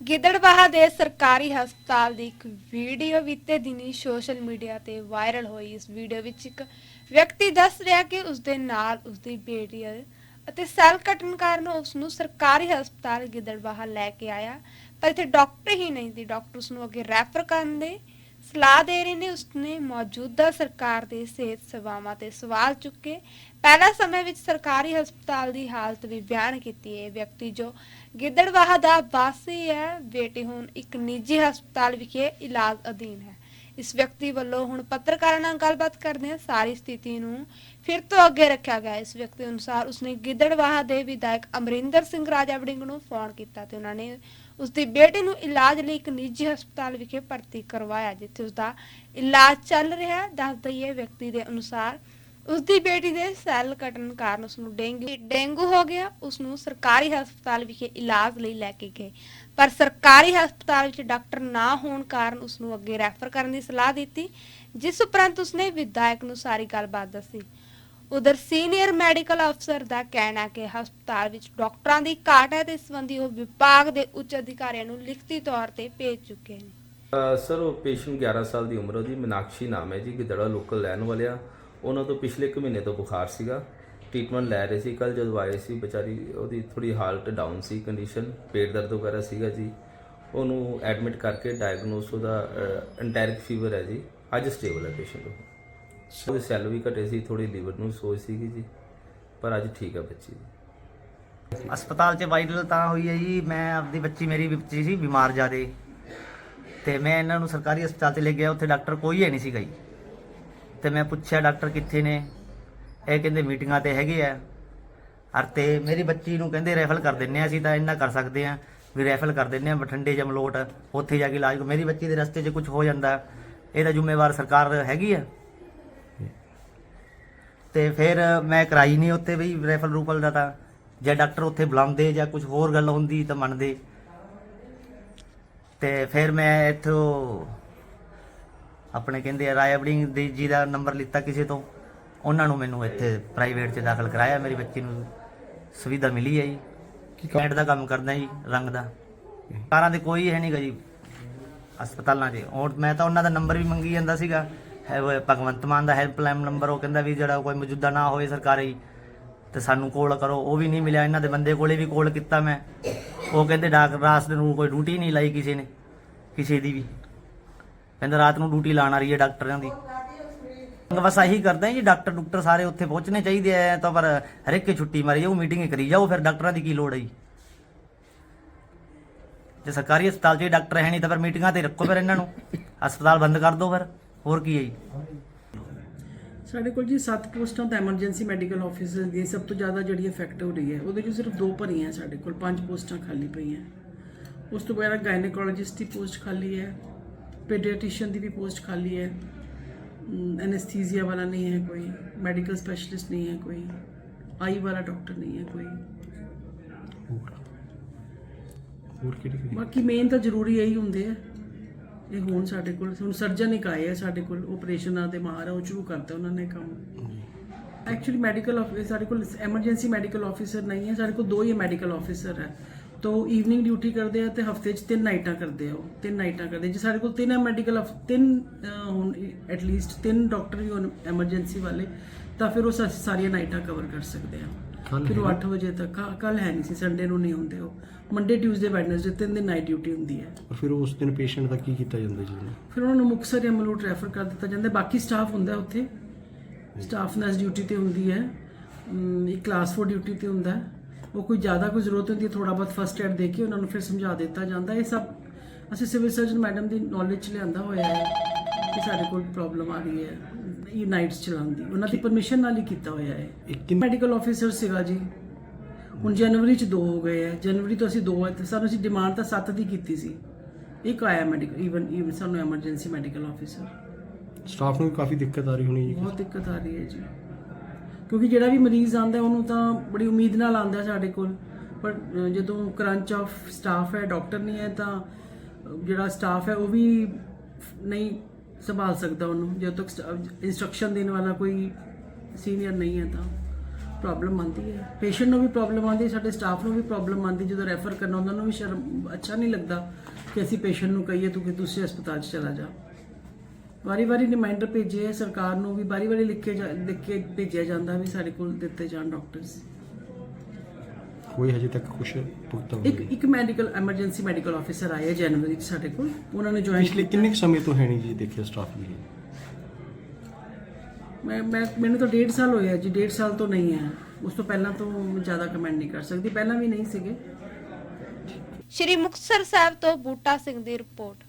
ਗਿੱਦੜਬਾਹਾ ਦੇ ਸਰਕਾਰੀ ਹਸਪਤਾਲ ਦੀ ਇੱਕ ਵੀਡੀਓ ਬੀਤੇ ਦਿਨੀ ਸੋਸ਼ਲ ਮੀਡੀਆ ਤੇ ਵਾਇਰਲ ਹੋਈ। ਇਸ ਵੀਡੀਓ ਵਿੱਚ ਇੱਕ ਵਿਅਕਤੀ ਦੱਸ ਰਿਹਾ ਕਿ ਉਸ ਦੇ ਨਾਲ ਉਸ ਦੀ ਬੇਟੀ ਅਤੇ ਸੈੱਲ ਕੱਟਣ ਕਾਰਨ ਉਸ ਨੂੰ ਸਰਕਾਰੀ ਹਸਪਤਾਲ ਗਿੱਦੜਬਾਹਾ ਲੈ ਕੇ ਆਇਆ, ਪਰ ਇੱਥੇ ਡਾਕਟਰ ਹੀ ਨਹੀਂ ਸੀ। ਡਾਕਟਰ ਉਸ ਨੂੰ ਅੱਗੇ ਰੈਫਰ ਕਰਨ ਦੇ ਸਲਾਹ ਦੇ ਰਹੇ ਨੇ, ਉਸਨੇ ਮੌਜੂਦਾ ਸਰਕਾਰ ਦੇ ਸਿਹਤ ਸੇਵਾਵਾਂ ਤੇ ਸਵਾਲ ਚੁੱਕੇ। ਪਹਿਲਾ ਸਮੇਂ ਵਿੱਚ ਸਰਕਾਰੀ ਹਸਪਤਾਲ ਦੀ ਹਾਲਤ ਵੀ ਬਿਆਨ ਕੀਤੀ। ਹੈ ਵਿਅਕਤੀ ਜੋ ਗਿੱਦੜਵਾਹਾ ਦਾ ਵਾਸੀ ਹੈ, ਬੇਟੀ ਹੁਣ ਇੱਕ ਨਿੱਜੀ ਹਸਪਤਾਲ ਵਿਖੇ ਇਲਾਜ ਅਧੀਨ ਹੈ। ਇਸ ਵਿਅਕਤੀ ਵੱਲੋਂ ਹੁਣ ਪੱਤਰਕਾਰਾਂ ਨਾਲ ਗੱਲਬਾਤ ਕਰਦੇ ਹਾਂ ਸਾਰੀ ਸਥਿਤੀ ਨੂੰ। ਫਿਰ ਤੋਂ ਅੱਗੇ ਰੱਖਿਆ ਗਿਆ ਇਸ ਵਿਅਕਤੀ ਅਨੁਸਾਰ ਉਸਨੇ ਗਿੱਦੜਵਾਹਾ ਦੇ ਵਿਧਾਇਕ ਅਮਰਿੰਦਰ ਸਿੰਘ ਰਾਜਾ ਵੜਿੰਗ ਨੂੰ ਫੋਨ ਕੀਤਾ ਤੇ ਉਹਨਾਂ ਨੇ ਉਸ ਦੀ ਬੇਟੀ ਨੂੰ ਇਲਾਜ ਲਈ ਇੱਕ ਨਿੱਜੀ ਹਸਪਤਾਲ ਵਿਖੇ ਭਰਤੀ ਕਰਵਾਇਆ, ਜਿੱਥੇ ਉਸ ਦਾ ਇਲਾਜ ਚੱਲ ਰਿਹਾ ਹੈ। ਦੱਸ ਦਈਏ ਵਿਅਕਤੀ ਦੇ ਅਨੁਸਾਰ ਉਸ ਦੀ ਬੇਟੀ ਦੇ ਸੈੱਲ ਕੱਟਣ ਕਾਰਨ ਉਸ ਨੂੰ ਡੇਂਗੂ ਡੇਂਗੂ ਹੋ ਗਿਆ। ਉਸ ਨੂੰ ਸਰਕਾਰੀ ਹਸਪਤਾਲ ਵਿਖੇ ਇਲਾਜ ਲਈ ਲੈ ਕੇ ਗਏ। ਪਰ ਸਰਕਾਰੀ ਹਸਪਤਾਲ ਵਿੱਚ ਡਾਕਟਰ ਨਾ ਹੋਣ ਕਾਰਨ ਉਸ ਨੂੰ ਅੱਗੇ ਰੈਫਰ ਕਰਨ ਦੀ ਸਲਾਹ ਦਿੱਤੀ ਜਿਸ ਉਪਰੰਤ ਉਸਨੇ ਵਿਧਾਇਕ ਨੂੰ ਸਾਰੀ ਗੱਲਬਾਤ ਦੱਸੀ। ਉਧਰ ਸੀਨੀਅਰ ਮੈਡੀਕਲ ਅਫਸਰ ਦਾ ਕਹਿਣਾ ਹੈ ਕਿ ਹਸਪਤਾਲ ਵਿੱਚ ਡਾਕਟਰਾਂ ਦੀ ਘਾਟ ਹੈ ਤੇ ਇਸ ਸੰਬੰਧੀ ਉਹ ਵਿਭਾਗ ਦੇ ਉੱਚ ਅਧਿਕਾਰੀਆਂ ਨੂੰ ਲਿਖਤੀ ਤੌਰ ਤੇ ਭੇਜ ਚੁੱਕੇ ਨੇ। ਅ, ਸਰ ਉਹ ਪੇਸ਼ੈਂਟ 11 ਸਾਲ ਦੀ ਉਮਰ ਉਹਦੀ। ਮੀਨਾਕਸ਼ੀ ਨਾਮ ਹੈ ਜੀ ਗਿੱਦੜਾ ਲੋਕਲ ਰਹਿਣ ਵਾਲਿਆ ਉਹਨਾਂ ਤੋਂ ਪਿਛਲੇ ਇੱਕ ਮਹੀਨੇ ਤੋਂ ਬੁਖਾਰ ਸੀਗਾ। ਟ੍ਰੀਟਮੈਂਟ ਲੈ ਰਹੇ ਸੀ। ਕੱਲ ਜਦੋਂ ਆਏ ਸੀ ਵਿਚਾਰੀ ਉਹਦੀ ਥੋੜੀ ਹਾਲਤ ਡਾਊਨ ਸੀ ਕੰਡੀਸ਼ਨ ਪੇਟ ਦਰਦ ਵਗੈਰਾ ਸੀਗਾ ਜੀ। ਉਹਨੂੰ ਐਡਮਿਟ ਕਰਕੇ ਡਾਇਗਨੋਸ ਉਹਦਾ ਐਂਟੈਰਿਕ ਫੀਵਰ ਹੈ ਜੀ। ਅੱਜ ਸਟੇਬਲ ਹੈ ਪੇਸ਼ੈਂਟ ਉਹ। ਉਹਦੇ ਸੈੱਲ ਵੀ ਘਟੇ ਸੀ ਥੋੜੀ ਲੀਵਰ ਨੂੰ ਸੋਜ ਸੀਗੀ ਜੀ। ਪਰ ਅੱਜ ਠੀਕ ਹੈ ਬੱਚੀ ਹਸਪਤਾਲ 'ਚ ਵਾਇਰਲ ਤਾਂ ਹੋਈ ਹੈ ਜੀ। ਮੈਂ ਆਪਦੀ ਬੱਚੀ ਮੇਰੀ ਬੱਚੀ ਸੀ ਬਿਮਾਰ ਜਿਆਦੇ। ਤੇ ਮੈਂ ਇਹਨਾਂ ਨੂੰ ਸਰਕਾਰੀ ਹਸਪਤਾਲ 'ਚ ਲੈ ਗਿਆ ਉੱਥੇ ਡਾਕਟਰ ਕੋਈ ਹੈ ਨਹੀਂ ਸੀਗਾ ਜੀ ਤੇ ਮੈਂ ਪੁੱਛਿਆ, ਡਾਕਟਰ ਕਿੱਥੇ ਨੇ? ਇਹ ਕਹਿੰਦੇ, ਮੀਟਿੰਗਾਂ ਤੇ ਹੈਗੇ ਆ। ਅਰ ਤੇ ਮੇਰੀ ਬੱਚੀ ਨੂੰ ਕਹਿੰਦੇ, ਰੈਫਲ ਕਰ ਦਿੰਨੇ ਆ ਅਸੀਂ ਤਾਂ, ਇੰਨਾ ਕਰ ਸਕਦੇ ਆ ਵੀ ਰੈਫਲ ਕਰ ਦਿੰਨੇ ਆ, ਬਠਿੰਡੇ ਜਾਂ ਮਲੋਟ ਉੱਥੇ ਜਾ ਕੇ ਇਲਾਜ ਮੇਰੀ ਬੱਚੀ ਦੇ ਰਸਤੇ 'ਚ ਕੁਝ ਹੋ ਜਾਂਦਾ। ਇਹਦਾ ਜ਼ਿੰਮੇਵਾਰ ਸਰਕਾਰ ਹੈਗੀ ਆ। ਤੇ ਫਿਰ ਮੈਂ ਕਰਾਈ ਨਹੀਂ ਉੱਥੇ ਵੀ ਰੈਫਲ ਰੂਪਲ ਦਾ ਤਾਂ। ਜੇ ਡਾਕਟਰ ਉੱਥੇ ਬੁਲਾਉਂਦੇ ਜਾਂ ਕੁਝ ਹੋਰ ਗੱਲ ਹੁੰਦੀ ਤਾਂ ਮੰਨਦੇ। ਤੇ ਫਿਰ ਮੈਂ ਇੱਥੋਂ ਆਪਣੇ ਕਹਿੰਦੇ ਆ ਰਾਇਆ ਬੜਿੰਗ ਦੀ ਜੀ ਦਾ ਨੰਬਰ ਲਿੱਤਾ ਕਿਸੇ ਤੋਂ। ਉਹਨਾਂ ਨੂੰ ਮੈਨੂੰ ਇੱਥੇ ਪ੍ਰਾਈਵੇਟ 'ਚ ਦਾਖਲ ਕਰਾਇਆ ਮੇਰੀ ਬੱਚੀ ਨੂੰ ਸੁਵਿਧਾ ਮਿਲੀ ਹੈ ਜੀ। ਕੈਂਟ ਦਾ ਕੰਮ ਕਰਦਾ ਜੀ ਰੰਗ ਦਾ। ਕਾਰਾਂ ਦੇ ਕੋਈ ਹੈ ਨਹੀਂਗਾ ਜੀ ਹਸਪਤਾਲਾਂ 'ਚ। ਔਰ ਮੈਂ ਤਾਂ ਉਹਨਾਂ ਦਾ ਨੰਬਰ ਵੀ ਮੰਗੀ ਜਾਂਦਾ ਸੀਗਾ। ਹੈ ਉਹ ਭਗਵੰਤ ਮਾਨ ਦਾ ਹੈਲਪਲਾਈਨ ਨੰਬਰ ਉਹ ਕਹਿੰਦਾ ਵੀ ਜਿਹੜਾ ਕੋਈ ਮੌਜੂਦਾ ਨਾ ਹੋਵੇ ਸਰਕਾਰੀ ਤੇ ਸਾਨੂੰ ਕੋਲ ਕਰੋ। ਉਹ ਵੀ ਨਹੀਂ ਮਿਲਿਆ ਇਹਨਾਂ ਦੇ ਬੰਦੇ ਕੋਲੇ ਵੀ ਕੋਲ ਕੀਤਾ ਮੈਂ। ਉਹ ਕਹਿੰਦੇ ਡਾਕਟਰ ਰਾਤ ਨੂੰ ਕੋਈ ਡਿਊਟੀ ਨਹੀਂ ਲਾਈ ਕਿਸੇ ਨੇ ਕਿਸੇ ਦੀ ਵੀ। ਕਹਿੰਦਾ ਰਾਤ ਨੂੰ ਡਿਊਟੀ ਲਾਣ ਆ ਰਹੀ ਹੈ ਡਾਕਟਰਾਂ ਦੀ। ਬਸ ਆਹੀ ਕਰਦਾ ਜੀ, ਡਾਕਟਰ ਡਾਕਟਰ ਸਾਰੇ ਉੱਥੇ ਪਹੁੰਚਣੇ ਚਾਹੀਦੇ ਆ ਤਾਂ ਪਰ ਹਰ ਇੱਕ ਛੁੱਟੀ ਮਾਰੀ ਜਾਓ ਮੀਟਿੰਗ ਕਰੀ ਜਾਓ ਫਿਰ ਡਾਕਟਰਾਂ ਦੀ ਕੀ ਲੋੜ ਹੈ ਜੀ। ਜੇ ਸਰਕਾਰੀ ਹਸਪਤਾਲ 'ਚ ਡਾਕਟਰ ਹੈ ਨਹੀਂ ਤਾਂ ਫਿਰ ਮੀਟਿੰਗਾਂ ਤੇ ਰੱਖੋ ਫਿਰ ਇਹਨਾਂ ਨੂੰ। ਹਸਪਤਾਲ ਬੰਦ ਕਰ ਦਿਓ ਫਿਰ, ਹੋਰ ਕੀ ਹੈ ਜੀ। ਸਾਡੇ ਕੋਲ ਜੀ 7 ਪੋਸਟਾਂ ਤਾਂ ਐਮਰਜੈਂਸੀ ਮੈਡੀਕਲ ਆਫੀਸਰ ਦੀ ਸਭ ਤੋਂ ਜ਼ਿਆਦਾ ਜਿਹੜੀ ਇਫੈਕਟ ਹੋ ਰਹੀ ਹੈ, ਉਹਦੇ ਵਿੱਚ ਸਿਰਫ ਦੋ ਭਰੀਆਂ ਸਾਡੇ ਕੋਲ, ਪੰਜ ਪੋਸਟਾਂ ਖਾਲੀ ਪਈਆਂ। ਉਸ ਤੋਂ ਬਾਅਦ ਗਾਇਨੇਕੋਲੋਜਿਸਟ ਦੀ ਪੋਸਟ ਖਾਲੀ ਹੈ। ਪੀਡੀਆਟ੍ਰੀਸ਼ੀਅਨ ਦੀ ਵੀ ਪੋਸਟ ਖਾਲੀ ਹੈ। ਐਨਸਥੀਸੀਆ ਵਾਲਾ ਨਹੀਂ ਹੈ ਕੋਈ ਮੈਡੀਕਲ ਸਪੈਸ਼ਲਿਸਟ ਨਹੀਂ ਹੈ ਕੋਈ ਆਈ ਵਾਲਾ ਡਾਕਟਰ ਨਹੀਂ ਹੈ ਕੋਈ। ਹੋਰ? ਕਿਹੜੀ ਕਿਹੜੀ ਬਾਕੀ ਮੇਨ ਤਾਂ ਜ਼ਰੂਰੀ ਇਹੀ ਹੁੰਦੇ ਆ। ਇਹ ਹੁਣ ਸਾਡੇ ਕੋਲ ਹੁਣ ਸਰਜਨ ਇੱਕ ਆਏ ਆ ਸਾਡੇ ਕੋਲ ਆਪਰੇਸ਼ਨਾਂ ਦੇ ਮਾਹਰ ਆ ਉਹ ਸ਼ੁਰੂ ਕਰਤਾ ਉਹਨਾਂ ਨੇ ਕੰਮ। ਐਕਚੁਅਲੀ ਮੈਡੀਕਲ ਆਫਿਸਰ ਸਾਡੇ ਕੋਲ ਐਮਰਜੈਂਸੀ ਮੈਡੀਕਲ ਆਫਿਸਰ ਨਹੀਂ ਹੈ ਸਾਡੇ ਕੋਲ ਦੋ ਹੀ ਮੈਡੀਕਲ ਆਫਿਸਰ ਹੈ। ਤੋ ਈਵਨਿੰਗ ਡਿਊਟੀ ਕਰਦੇ ਆ ਤੇ ਹਫ਼ਤੇ 'ਚ ਤਿੰਨ ਨਾਈਟਾਂ ਕਰਦੇ ਆ ਉਹ ਤਿੰਨ ਨਾਈਟਾਂ ਕਰਦੇ ਜੇ ਸਾਡੇ ਕੋਲ ਤਿੰਨ ਮੈਡੀਕਲ ਤਿੰਨ ਹੁਣ ਐਟ ਲੀਸਟ ਤਿੰਨ ਡਾਕਟਰ ਵੀ ਹੋਣ ਐਮਰਜੈਂਸੀ ਵਾਲੇ ਤਾਂ ਫਿਰ ਉਹ ਸਾਰੀਆਂ ਨਾਈਟਾਂ ਕਵਰ ਕਰ ਸਕਦੇ ਆ। ਫਿਰ ਉਹ ਹੈ 8 ਵਜੇ ਤੱਕ ਕੱਲ ਹੈ ਨਹੀਂ ਸੀ ਸੰਡੇ ਨੂੰ ਨਹੀਂ ਹੁੰਦੇ ਉਹ। ਮੰਡੇ ਟਿਊਜ਼ਡੇ ਵੈਡਨਸਡੇ ਤਿੰਨ ਦਿਨ ਨਾਈਟ ਡਿਊਟੀ ਹੁੰਦੀ ਹੈ। ਔਰ ਫਿਰ ਉਸ ਦਿਨ ਪੇਸ਼ੈਂਟ ਦਾ ਕੀ ਕੀਤਾ ਜਾਂਦਾ ਜੀ? ਫਿਰ ਉਹਨਾਂ ਨੂੰ ਮੁਕਤਸਰ ਜਾਂ ਮਲੂਟ ਰੈਫਰ ਕਰ ਦਿੱਤਾ ਜਾਂਦਾ। ਬਾਕੀ ਸਟਾਫ ਹੁੰਦਾ ਉੱਥੇ। ਸਟਾਫ ਨਰਸ ਡਿਊਟੀ ਤੇ ਹੁੰਦੀ ਹੈ। ਇੱਕ ਕਲਾਸ 4 ਡਿਊਟੀ ਤੇ ਹੁੰਦਾ। ਹੈ। ਉਹ ਕੋਈ ਜ਼ਿਆਦਾ ਕੋਈ ਜ਼ਰੂਰਤ ਹੁੰਦੀ ਹੈ ਥੋੜਾ ਬਹੁਤ ਫਸਟ ਏਡ ਦੇ ਕੇ ਉਹਨਾਂ ਨੂੰ ਫਿਰ ਸਮਝਾ ਦਿੱਤਾ ਜਾਂਦਾ। ਹੈ। ਇਹ ਸਭ ਅਸੀਂ ਸਿਵਲ ਸਰਜਨ ਮੈਡਮ ਦੀ ਨੌਲੇਜ ਚ ਲਿਆਂਦਾ ਹੋਇਆ ਹੈ ਕਿ ਸਾਡੇ ਕੋਲ ਪ੍ਰੋਬਲਮ ਆ ਰਹੀ ਹੈ ਇਹ ਨਾਈਟਸ ਚਲਾਉਣ ਦੀ। ਉਹਨਾਂ ਦੀ ਪਰਮਿਸ਼ਨ ਨਾਲ ਹੀ ਕੀਤਾ ਹੋਇਆ ਹੈ। ਇਹ ਕਿੰਨ ਮੈਡੀਕਲ ਆਫੀਸਰ ਸੀਗਾ ਜੀ। ਹੁਣ ਜਨਵਰੀ ਚ ਦੋ ਹੋ ਗਏ ਆ ਜਨਵਰੀ ਤੋਂ ਅਸੀਂ ਦੋ ਹੈ ਤੇ ਸਾਨੂੰ ਅਸੀਂ ਡਿਮਾਂਡ ਤਾਂ 7 ਦੀ ਕੀਤੀ ਸੀ। ਇੱਕ ਆਇਆ ਮੈਡੀਕਲ ਈਵਨ ਈਵਨ ਸਾਨੂੰ ਐਮਰਜੈਂਸੀ ਮੈਡੀਕਲ ਆਫੀਸਰ ਸਟਾਫ ਨੂੰ ਕਾਫੀ ਦਿੱਕਤ ਆ ਰਹੀ ਹੋਣੀ ਜੀ। ਬਹੁਤ ਦਿੱਕਤ ਆ ਰਹੀ ਹੈ ਜੀ। ਕਿਉਂਕਿ ਜਿਹੜਾ ਵੀ ਮਰੀਜ਼ ਆਂਦਾ, ਉਹਨੂੰ ਤਾਂ ਬੜੀ ਉਮੀਦ ਨਾਲ ਆਂਦਾ ਸਾਡੇ ਕੋਲ। ਪਰ ਜਦੋਂ ਕਰੰਚ ਆਫ ਸਟਾਫ ਹੈ ਡਾਕਟਰ ਨਹੀਂ ਹੈ, ਤਾਂ ਜਿਹੜਾ ਸਟਾਫ ਹੈ, ਉਹ ਵੀ ਨਹੀਂ ਸੰਭਾਲ ਸਕਦਾ ਉਹਨੂੰ। ਜਦੋਂ ਤੱਕ ਇੰਸਟਰਕਸ਼ਨ ਦੇਣ ਵਾਲਾ ਕੋਈ ਸੀਨੀਅਰ ਨਹੀਂ ਹੈ, ਤਾਂ ਪ੍ਰੋਬਲਮ ਆਉਂਦੀ ਹੈ। ਪੇਸ਼ੈਂਟ ਨੂੰ ਵੀ ਪ੍ਰੋਬਲਮ ਆਉਂਦੀ ਹੈ, ਸਾਡੇ ਸਟਾਫ ਨੂੰ ਵੀ ਪ੍ਰੋਬਲਮ ਆਉਂਦੀ ਜਦੋਂ ਰੈਫਰ ਕਰਨਾ ਉਹਨਾਂ ਨੂੰ ਵੀ ਸ਼ਰਮ, ਅੱਛਾ ਨਹੀਂ ਲੱਗਦਾ ਕਿ ਅਸੀਂ ਪੇਸ਼ੈਂਟ ਨੂੰ ਕਹੀਏ, ਤੂੰ ਕਿ ਦੂਸਰੇ ਹਸਪਤਾਲ 'ਚ ਚਲਾ ਜਾ। ਵਾਰੀ-ਵਾਰੀ ਰਿਮਾਈਂਡਰ ਭੇਜੇ ਹੈ ਸਰਕਾਰ ਨੂੰ ਵੀ ਵਾਰੀ-ਵਾਰੀ ਲਿਖ ਕੇ ਜਾ- ਲਿਖ ਕੇ ਭੇਜਿਆ ਜਾਂਦਾ ਵੀ ਸਾਡੇ ਕੋਲ ਦਿੱਤੇ ਜਾਣ ਡਾਕਟਰਸ ਕੋਈ ਹਜੇ ਤੱਕ ਕੁਝ ਪੁਖਤਾ ਇੱਕ ਇੱਕ ਮੈਡੀਕਲ ਐਮਰਜੈਂਸੀ ਮੈਡੀਕਲ ਆਫੀਸਰ ਆਇਆ ਜਨਵਰੀ 'ਚ ਸਾਡੇ ਕੋਲ। ਉਹਨਾਂ ਨੇ ਜੁਆਇਨ ਪਿਛਲੇ ਕਿੰਨੇ ਕੁ ਸਮੇਂ ਤੋਂ ਹੈ ਨਹੀਂ ਜੀ ਦੇਖਿਆ ਸਟਾਫ ਵੀ ਮੈਂ ਮੈਂ ਮੈਨੂੰ ਤਾਂ 1.5 ਸਾਲ ਹੋਇਆ ਜੀ 1.5 ਸਾਲ ਤੋਂ ਨਹੀਂ ਹੈ। ਉਸ ਤੋਂ ਪਹਿਲਾਂ ਤੋਂ ਮੈਂ ਜ਼ਿਆਦਾ ਕਮੈਂਟ ਨਹੀਂ ਕਰ ਸਕਦੀ। ਪਹਿਲਾਂ ਵੀ ਨਹੀਂ ਸੀਗੇ। ਸ਼੍ਰੀ ਮੁਕਤਸਰ ਸਾਹਿਬ ਤੋਂ ਬੂਟਾ ਸਿੰਘ ਦੀ ਰਿਪੋਰਟ